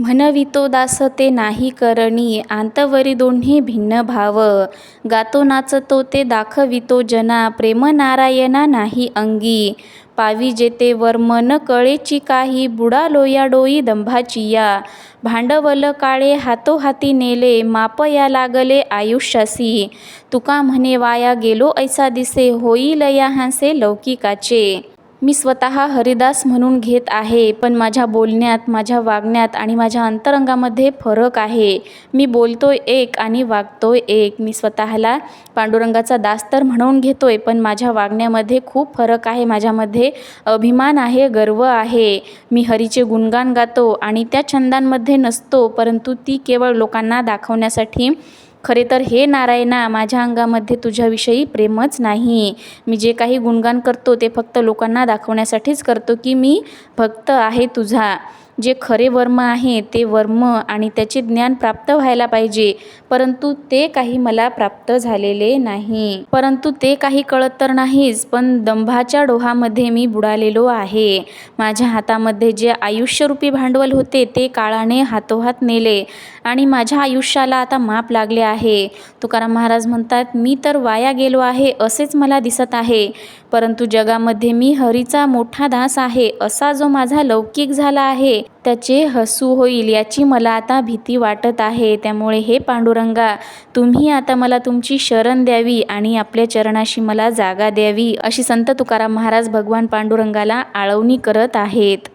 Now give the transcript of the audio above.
म्हणवितो दास ते नाही करणी आंतवरी दोन्ही भिन्न भाव. गातो नाचतो ते दाखवितो जना प्रेम नारायणा नाही अंगी. पावी जेते वर्म न कळेची काही बुडालो या डोई दंभाचिया भांडवल काळे हातोहाती नेले माप या लागले आयुष्यासी. तुका म्हणे वाया गेलो ऐसा दिसे होईल या हांसे लौकिकाचे. मी स्वतः हरिदास म्हणून घेत आहे पण माझ्या बोलण्यात माझ्या वागण्यात आणि माझ्या अंतरंगामध्ये फरक आहे. मी बोलतोय एक आणि वागतोय एक. मी स्वतःला पांडुरंगाचा दास तर म्हणून घेतोय पण माझ्या वागण्यामध्ये खूप फरक आहे. माझ्यामध्ये अभिमान आहे गर्व आहे. मी हरीचे गुणगान गातो आणि त्या छंदांमध्ये नसतो परंतु ती केवळ लोकांना दाखवण्यासाठी खरे तर हे नारायणा माझ्या अंगामध्ये तुझ्याविषयी प्रेमच नाही. मी जे काही गुणगान करतो ते फक्त लोकांना दाखवण्यासाठीच करतो की मी भक्त आहे तुझा. जे खरे वर्म आहे ते वर्म आणि त्याचे ज्ञान प्राप्त व्हायला पाहिजे. परंतु ते काही मला प्राप्त झालेले नाही. परंतु ते काही कळत तर नाहीच पण दंभाच्या डोहामध्ये मी बुडालेलो आहे. माझ्या हातामध्ये जे आयुष्यरूपी भांडवल होते ते काळाने हातोहात नेले आणि माझ्या आयुष्याला आता माप लागले आहे. तुकाराम महाराज म्हणतात मी तर वाया गेलो आहे असेच मला दिसत आहे. परंतु जगामध्ये मी हरीचा मोठा दास आहे असा जो माझा लौकिक झाला आहे त्याचे हसू होईल याची मला आता भीती वाटत आहे. त्यामुळे हे पांडुरंगा तुम्ही आता मला तुमची शरण द्यावी आणि आपल्या चरणाशी मला जागा द्यावी अशी संत तुकाराम महाराज भगवान पांडुरंगाला आळवणी करत आहेत.